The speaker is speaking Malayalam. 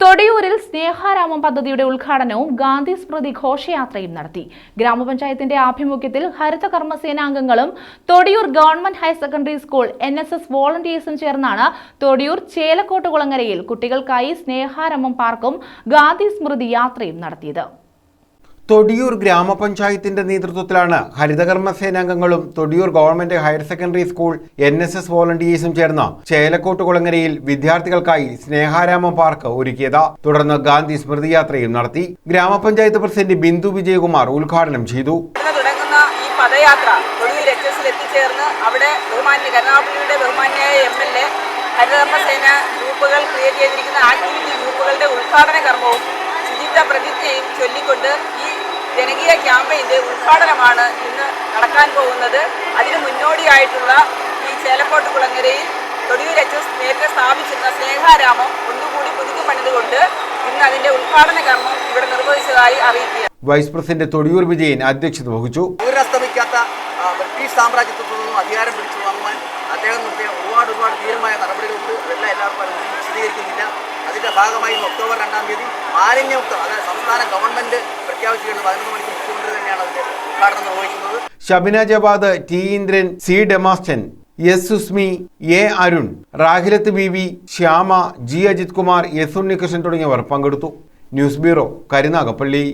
തൊടിയൂരിൽ സ്നേഹാരാമം പദ്ധതിയുടെ ഉദ്ഘാടനവും ഗാന്ധി സ്മൃതി ഘോഷയാത്രയും നടത്തി. ഗ്രാമപഞ്ചായത്തിന്റെ ആഭിമുഖ്യത്തിൽ ഹരിത കർമ്മസേനാംഗങ്ങളും Thodiyoor government higher secondary school N S S വോളണ്ടിയേഴ്സും ചേർന്നാണ് തൊടിയൂർ ചേലക്കോട്ടുകുളങ്ങരയിൽ കുട്ടികൾക്കായി സ്നേഹാരാമം പാർക്കും ഗാന്ധി സ്മൃതി യാത്രയും നടത്തിയത്. തൊടിയൂർ ഗ്രാമപഞ്ചായത്തിന്റെ നേതൃത്വത്തിലാണ് ഹരിതകർമ്മ സേനാംഗങ്ങളും Thodiyoor government higher secondary school N S S വോളണ്ടിയേഴ്സും ചേർന്ന ചേലക്കോട്ട് കുളങ്ങരയിൽ വിദ്യാർത്ഥികൾക്കായി സ്നേഹാരാമ പാർക്ക് ഒരുക്കിയത്. തുടർന്ന് ഗാന്ധി സ്മൃതി യാത്രയും നടത്തി. ഗ്രാമപഞ്ചായത്ത് പ്രസിഡന്റ് ബിന്ദു വിജയകുമാർ ഉദ്ഘാടനം ചെയ്തു. ഈ അവിടെ ഗ്രൂപ്പുകൾ ക്രിയേറ്റ് ചെയ്തിരിക്കുന്ന ഗ്രൂപ്പുകളുടെ ഉദ്ഘാടന കർമ്മവും ശുചിത്വ പ്രതിജ്ഞയും ചൊല്ലിക്കൊണ്ട് ഈ ജനകീയ ക്യാമ്പയിന്റെ ഉദ്ഘാടനമാണ് ഇന്ന് നടക്കാൻ പോകുന്നത്. അതിന് മുന്നോടിയായിട്ടുള്ള ഈ ചേലക്കോട്ട് കുളങ്ങരയിൽ തൊടിയൂർ എച്ച് എസ് നേരത്തെ സ്ഥാപിച്ചിരുന്ന സ്നേഹാരാമം ഒന്നുകൂടി പുതുക്കി പണിതുകൊണ്ട് ഇന്ന് അതിന്റെ ഉദ്ഘാടന കർമ്മം ഇവിടെ നിർവഹിച്ചതായി അറിയിക്കുക വൈസ് പ്രസിഡന്റ് തൊടിയൂർ വിജയൻ അധ്യക്ഷത വഹിച്ചു. ബ്രിട്ടീഷ് സാമ്രാജ്യത്തിൽ നിന്നും അധികാരം പിടിച്ചു വാങ്ങുവാൻ അദ്ദേഹം നടത്തിയ ഒരുപാട് ഒരുപാട് ധീരമായ നടപടികളുണ്ട്. അതെല്ലാം എല്ലാവർക്കും അത് വിശദീകരിക്കുന്നില്ല. അതിന്റെ ഭാഗമായി ഒക്ടോബർ രണ്ടാം തീയതി മാലിന്യമുക്തം അതായത് സംസ്ഥാന ഗവൺമെന്റ് പ്രഖ്യാപിച്ചിട്ടുള്ള പതിനൊന്ന് മണിക്ക് മുഖ്യമന്ത്രി തന്നെയാണ് അതിന്റെ ഉദ്ഘാടനം നിർവഹിക്കുന്നത്. Shabina Jawad T Indran C ഡെമാസ്റ്റൻ S Susmi A Arun Rahilath B V Shyama G Ajith Kumar S Unnikrishnan തുടങ്ങിയവർ പങ്കെടുത്തു. News bureau Karunagappally.